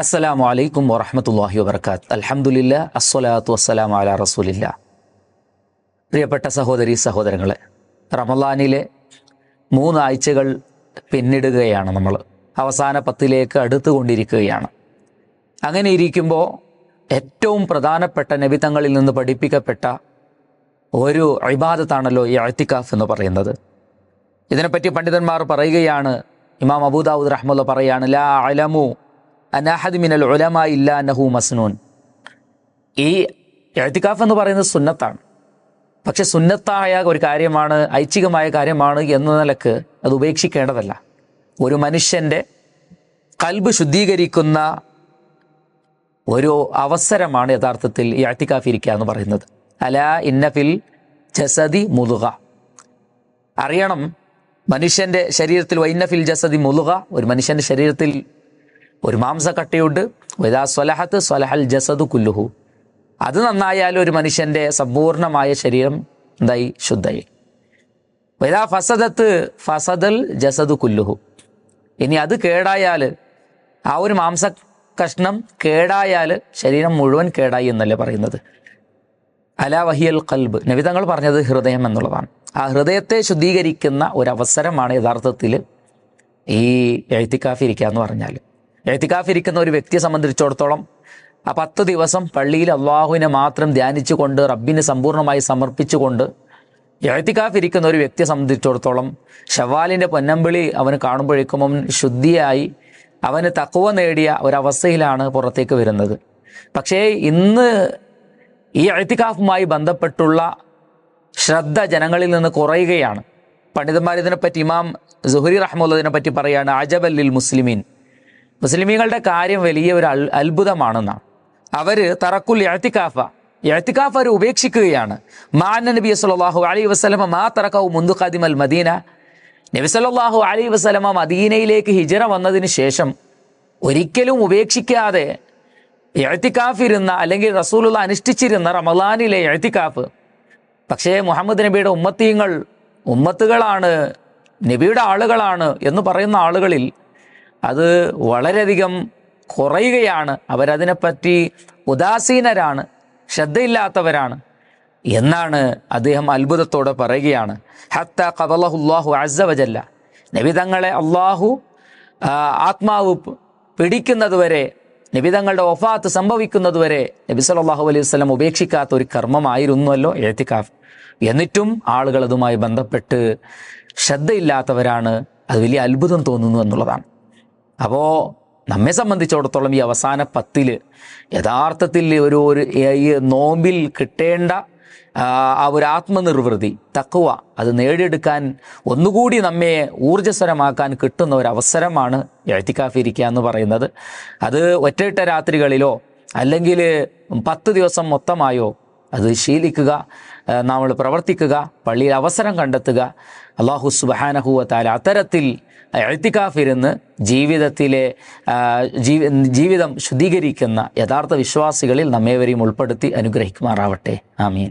അസ്സലാമു അലൈക്കും വറഹമത്തല്ലാഹി വബർക്കാത്ത് അലഹമുല്ല അസ്സലാത്തു വസ്സലാമു അല റസൂലില്ല പ്രിയപ്പെട്ട സഹോദരി സഹോദരങ്ങളെ റമലാനിലെ മൂന്നാഴ്ചകൾ പിന്നിടുകയാണ് നമ്മൾ. അവസാന പത്തിലേക്ക് അടുത്തുകൊണ്ടിരിക്കുകയാണ്. അങ്ങനെ ഇരിക്കുമ്പോൾ ഏറ്റവും പ്രധാനപ്പെട്ട നബിതങ്ങളിൽ നിന്ന് പഠിപ്പിക്കപ്പെട്ട ഒരു ഇബാദത്താണല്ലോ ഈ അഴ്ത്തിക്കാഫ് എന്ന് പറയുന്നത്. ഇതിനെപ്പറ്റി പണ്ഡിതന്മാർ പറയുകയാണ് ഇമാം അബൂദാവൂദ് റഹ്മുല്ല പറയാണ് ലാ അലമു അനാഹദ് മിനൽ ഉലമ ഇല്ല മസ്നൂൻ. ഈ എഴുത്തിക്കാഫ് എന്ന് പറയുന്നത് സുന്നത്താണ്. പക്ഷെ സുന്നത്തായ ഒരു കാര്യമാണ് ഐച്ഛികമായ കാര്യമാണ് എന്ന നിലയ്ക്ക് അത് ഉപേക്ഷിക്കേണ്ടതല്ല. ഒരു മനുഷ്യന്റെ കൽബ് ശുദ്ധീകരിക്കുന്ന ഒരു അവസരമാണ് യഥാർത്ഥത്തിൽ ഈ അഴ്ത്തിക്കാഫ് ഇരിക്കുക എന്ന് പറയുന്നത്. അല ഇന്നഫിൽ ജസദി മുതുക അറിയണം മനുഷ്യന്റെ ശരീരത്തിൽ വൈന്നഫിൽ ജസദി മുതുക ഒരു മനുഷ്യന്റെ ശരീരത്തിൽ ഒരു മാംസക്കട്ടയുണ്ട്. വൈദാ സ്വലഹത്ത് സ്വലഹൽ ജസദു കുല്ലുഹു. അത് നന്നായാൽ ഒരു മനുഷ്യന്റെ സമ്പൂർണമായ ശരീരം എന്തായി? ശുദ്ധയി. വൈദാ ഫസദത്ത് ഫസദൽ ജസദു കുല്ലുഹു. ഇനി അത് കേടായാൽ ആ ഒരു മാംസ കഷ്ണം കേടായാൽ ശരീരം മുഴുവൻ കേടായി എന്നല്ലേ പറയുന്നത്. അല വഹിയൽ കൽബ് നബിതങ്ങൾ പറഞ്ഞത് ഹൃദയം എന്നുള്ളതാണ്. ആ ഹൃദയത്തെ ശുദ്ധീകരിക്കുന്ന ഒരവസരമാണ് യഥാർത്ഥത്തിൽ ഈ എഴുത്തിക്കാഫി ഇരിക്കുക എന്ന് പറഞ്ഞാൽ. എഴുത്തിക്കാഫ് ഇരിക്കുന്ന ഒരു വ്യക്തിയെ സംബന്ധിച്ചിടത്തോളം ആ പത്ത് ദിവസം പള്ളിയിൽ അള്ളാഹുവിനെ മാത്രം ധ്യാനിച്ചുകൊണ്ട് റബ്ബിനെ സമ്പൂർണമായി സമർപ്പിച്ചുകൊണ്ട് എഴുത്തിക്കാഫിരിക്കുന്ന ഒരു വ്യക്തിയെ സംബന്ധിച്ചിടത്തോളം ഷവാലിന്റെ പൊന്നമ്പിളി അവന് കാണുമ്പോഴേക്കും അവൻ ശുദ്ധിയായി അവന് തക്കുവ നേടിയ ഒരവസ്ഥയിലാണ് പുറത്തേക്ക് വരുന്നത്. പക്ഷേ ഇന്ന് ഈ എഴുത്തിക്കാഫുമായി ബന്ധപ്പെട്ടുള്ള ശ്രദ്ധ ജനങ്ങളിൽ നിന്ന് കുറയുകയാണ്. പണ്ഡിതന്മാർ ഇതിനെപ്പറ്റി ഇമാം സുഹരി റഹ്മുള്ളതിനെ പറ്റി പറയാണ് അജബല്ലിൽ മുസ്ലിമീൻ. മുസ്ലിമീങ്ങളുടെ കാര്യം വലിയ ഒരു അത്ഭുതമാണെന്നാണ്. അവർ തറക്കുൽ എഴുത്തിക്കാഫ എഴുത്തിക്കാഫ് അവർ ഉപേക്ഷിക്കുകയാണ്. മാന നബി സല്ലാഹു അലൈ വസ്ലമ മാ തറക്കു മുന്തു ഖാദിമൽ മദീന. നബി സല്ലാഹു അലൈ വസ്ലമ മദീനയിലേക്ക് ഹിജറ വന്നതിന് ശേഷം ഒരിക്കലും ഉപേക്ഷിക്കാതെ എഴുത്തിക്കാഫിരുന്ന അല്ലെങ്കിൽ റസൂലുള്ള അനുഷ്ഠിച്ചിരുന്ന റമദാനിലെ എഴുത്തിക്കാഫ് പക്ഷേ മുഹമ്മദ് നബിയുടെ ഉമ്മത്തീങ്ങൾ ഉമ്മത്തുകളാണ് നബിയുടെ ആളുകളാണ് എന്ന് പറയുന്ന ആളുകളിൽ അത് വളരെയധികം കുറയുകയാണ്. അവരതിനെപ്പറ്റി ഉദാസീനരാണ് ശ്രദ്ധയില്ലാത്തവരാണ് എന്നാണ് അദ്ദേഹം അത്ഭുതത്തോടെ പറയുകയാണ്. ഹത്ത കബലഹുല്ലാഹു അസവജല്ല നബി തങ്ങളെ അള്ളാഹു ആത്മാവ് പിടിക്കുന്നതുവരെ നബിതങ്ങളുടെ ഒഫാത്ത് സംഭവിക്കുന്നതുവരെ നബി സല്ലാഹു അലൈഹി വസ്ലം ഉപേക്ഷിക്കാത്ത ഒരു കർമ്മമായിരുന്നുവല്ലോ എഴുത്തിക്കാഫ് എന്നിട്ടും ആളുകൾ അതുമായി ബന്ധപ്പെട്ട് ശ്രദ്ധയില്ലാത്തവരാണ്. അത് വലിയ അത്ഭുതം തോന്നുന്നു എന്നുള്ളതാണ്. അപ്പോൾ നമ്മെ സംബന്ധിച്ചിടത്തോളം ഈ അവസാന പത്തിൽ യഥാർത്ഥത്തിൽ ഒരു ഒരു നോമ്പിൽ കിട്ടേണ്ട ആ ഒരു ആത്മനിർവൃതി തക്കുവ അത് നേടിയെടുക്കാൻ ഒന്നുകൂടി നമ്മെ ഊർജസ്വരമാക്കാൻ കിട്ടുന്ന ഒരു അവസരമാണ് എഴുത്തിക്കാഫിരിക്കുക എന്ന് പറയുന്നത്. അത് ഒറ്റയിട്ട രാത്രികളിലോ അല്ലെങ്കിൽ പത്ത് ദിവസം മൊത്തമായോ അത് ശീലിക്കുക നമ്മൾ പ്രവർത്തിക്കുക പള്ളിയിൽ അവസരം കണ്ടെത്തുക. അള്ളാഹു സുബാനഹുവ താല അത്തരത്തിൽ എഴുത്തിക്കാഫിരുന്ന് ജീവിതത്തിലെ ജീവിതം ശുദ്ധീകരിക്കുന്ന യഥാർത്ഥ വിശ്വാസികളിൽ നമ്മേവരെയും ഉൾപ്പെടുത്തി അനുഗ്രഹിക്കുമാറാവട്ടെ. ആമീൻ.